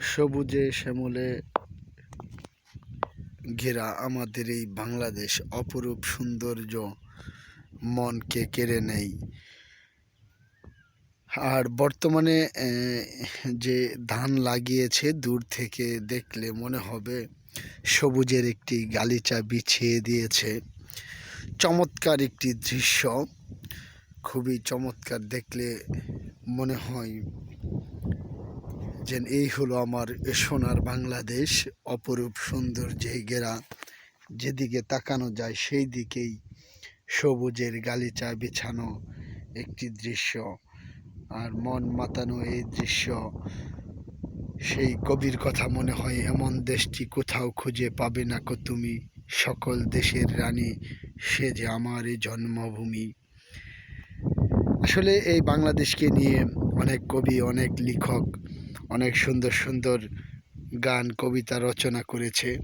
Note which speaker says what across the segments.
Speaker 1: সবুজে শ্যামলে ঘেরা আমাদের এই বাংলাদেশ। অপরূপ সৌন্দর্য মনকে কেড়ে নেয়। আর বর্তমানে যে ধান লাগিয়েছে, দূর থেকে দেখলে মনে হবে সবুজের একটি গালিচা বিছিয়ে দিয়েছে। চমৎকার একটি দৃশ্য। খুবই চমৎকার দেখলে মনে হয় যে এই হলো আমার সোনার বাংলাদেশ, অপরূপ সুন্দর সৌন্দর্যে গেরা যেদিকে তাকানো যায় সেই দিকেই সবুজের গালিচা বিছানো একটি দৃশ্য। আর মন মাতানো এই দৃশ্য, সেই কবির কথা মনে হয় এমন দেশটি কোথাও খুঁজে পাবে না কো তুমি। সকল দেশের রানী, সে যে আমার এই জন্মভূমি। আসলে এই বাংলাদেশকে নিয়ে অনেক কবি, অনেক লেখক অনেক সুন্দর সুন্দর গান, কবিতা রচনা করেছে।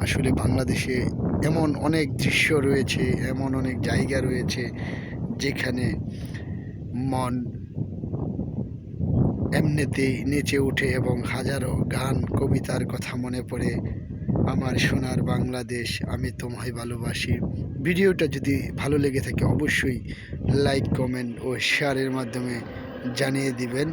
Speaker 1: আসলে বাংলাদেশে এমন অনেক দৃশ্য রয়েছে, এমন অনেক জায়গা রয়েছে যেখানে মন এমনিতেই নেচে ওঠে এবং হাজারো গান, কবিতার কথা মনে পড়ে। আমার সোনার বাংলাদেশ, আমি তোমায় ভালোবাসি। ভিডিওটা যদি ভালো লেগে থাকে অবশ্যই লাইক, কমেন্ট ও শেয়ারের মাধ্যমে জানিয়ে দিবেন।